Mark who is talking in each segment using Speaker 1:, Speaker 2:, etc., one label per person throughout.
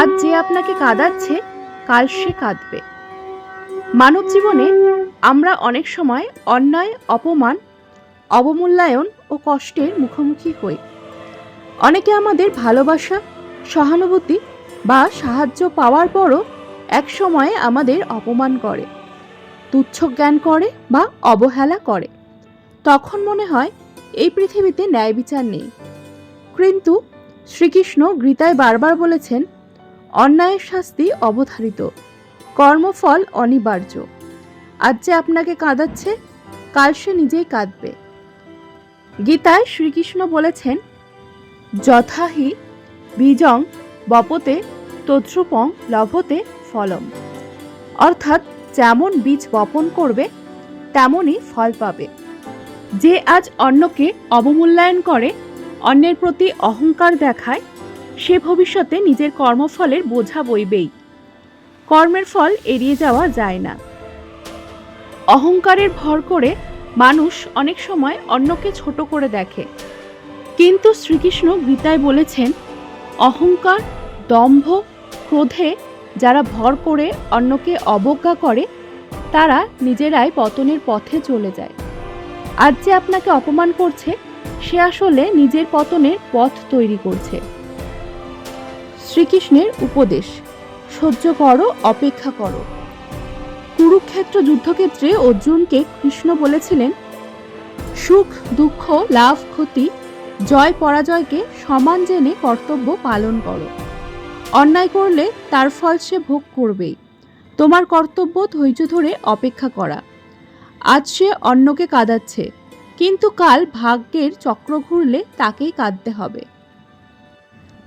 Speaker 1: আজ যে আপনাকে কাঁদাচ্ছে, কাল সে কাঁদবে। মানব জীবনে আমরা অনেক সময় অন্যায়, অপমান, অবমূল্যায়ন ও কষ্টের মুখোমুখি হই। অনেকে আমাদের ভালোবাসা, সহানুভূতি বা সাহায্য পাওয়ার পরও এক সময়ে আমাদের অপমান করে, তুচ্ছ জ্ঞান করে বা অবহেলা করে। তখন মনে হয় এই পৃথিবীতে ন্যায় বিচার নেই। কিন্তু শ্রীকৃষ্ণ গীতায় বারবার বলেছেন অন্যায়ের শাস্তি অবধারিত। কর্মফল অনিবার্য। আজ যে আপনাকে কাঁদাচ্ছে, কাল সে নিজেই কাঁদবে। গীতায় শ্রীকৃষ্ণ বলেছেন, যথাহি বীজং বপতে তদ্রুপং লভতে ফলম। অর্থাৎ যেমন বীজ বপন করবে, তেমনই ফল পাবে। যে আজ অন্যকে অবমূল্যায়ন করে, অন্যের প্রতি অহংকার দেখায় সে ভবিষ্যতে নিজের কর্মফলের বোঝা বইবেই। কর্মের ফল এড়িয়ে যাওয়া যায় না। অহংকারের ভর করে মানুষ অনেক সময় অন্যকে ছোট করে দেখে। কিন্তু শ্রীকৃষ্ণ গীতায় বলেছেন, অহংকার, দম্ভ, ক্রোধে যারা ভর করে অন্যকে অবজ্ঞা করে, তারা নিজেরাই পতনের পথে চলে যায়। আজ যে আপনাকে অপমান করছে, সে আসলে নিজের পতনের পথ তৈরি করছে। শ্রীকৃষ্ণের উপদেশ। সহ্য করো, অপেক্ষা করো। কুরুক্ষেত্র যুদ্ধক্ষেত্রে অর্জুনকে কৃষ্ণ বলেছিলেন, সুখ, দুঃখ, লাভ, ক্ষতি, জয়, পরাজয়কে সমান জেনে কর্তব্য পালন করো। অন্যায় করলে তার ফল সে ভোগ করবেই। তোমার কর্তব্য ধৈর্য ধরে অপেক্ষা করা। আজ সে অন্যকে কাঁদাচ্ছে, কিন্তু কাল ভাগ্যের চক্র ঘুরলে তাকেই কাঁদতে হবে।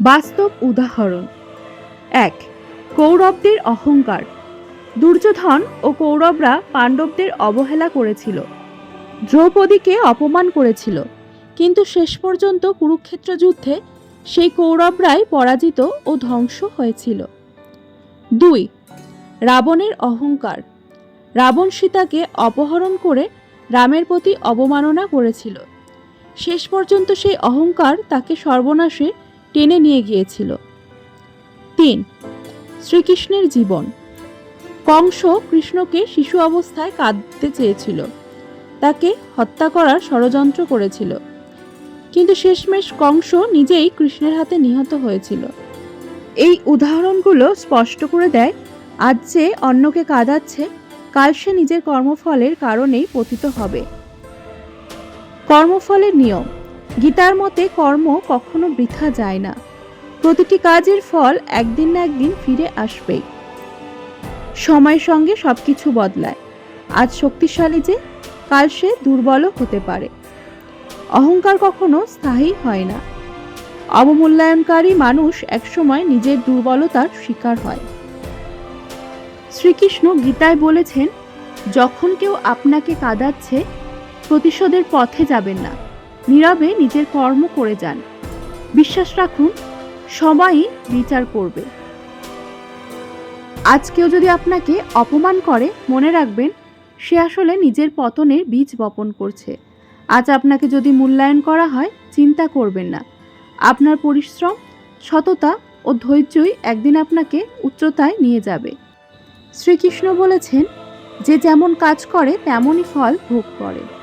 Speaker 1: বাস্তব উদাহরণ। এক, কৌরবদের অহংকার। দুর্যোধন ও কৌরবরা পাণ্ডবদের অবহেলা করেছিল। দ্রৌপদীকে অপমান করেছিল। কিন্তু শেষ পর্যন্ত কুরুক্ষেত্র যুদ্ধে সেই কৌরবরাই পরাজিত ও ধ্বংস হয়েছিল। দুই, রাবণের অহংকার। রাবণ সীতাকে অপহরণ করে রামের প্রতি অবমাননা করেছিল। শেষ পর্যন্ত সেই অহংকার তাকে সর্বনাশে টেনে নিয়ে গিয়েছিল। তিন, শ্রীকৃষ্ণের জীবন। কংস কৃষ্ণকে শিশু অবস্থায় কাঁদতে চেয়েছিল। তাকে হত্যা করার ষড়যন্ত্র করেছিল। কিন্তু শেষমেশ কংস নিজেই কৃষ্ণের হাতে নিহত হয়েছিল। এই উদাহরণগুলো স্পষ্ট করে দেয়, আজ যে অন্যকে কাঁদাচ্ছে, কাল সে নিজের কর্মফলের কারণেই পতিত হবে। কর্মফলের নিয়ম। গীতার মতে কর্ম কখনো বৃথা যায় না। প্রতিটি কাজের ফল একদিন না একদিন ফিরে আসবেই। সময়ের সঙ্গে সবকিছু বদলায়। আজ শক্তিশালী যে, কাল সে দুর্বলও হতে পারে। অহংকার কখনো স্থায়ী হয় না। অবমূল্যায়নকারী মানুষ একসময় নিজের দুর্বলতার শিকার হয়। শ্রীকৃষ্ণ গীতায় বলেছেন, যখন কেউ আপনাকে কাঁদাচ্ছে, প্রতিশোধের পথে যাবেন না। নীরবে নিজের কর্ম করে যান। বিশ্বাস রাখুন, সবাই বিচার করবে। আজ কেউ যদি আপনাকে অপমান করে, মনে রাখবেন, সে আসলে নিজের পতনের বীজ বপন করছে। আজ আপনাকে যদি মূল্যায়ন করা হয়, চিন্তা করবেন না। আপনার পরিশ্রম, সততা ও ধৈর্যই একদিন আপনাকে উচ্চতায় নিয়ে যাবে। শ্রীকৃষ্ণ বলেছেন, যে যেমন কাজ করে, তেমনই ফল ভোগ করে।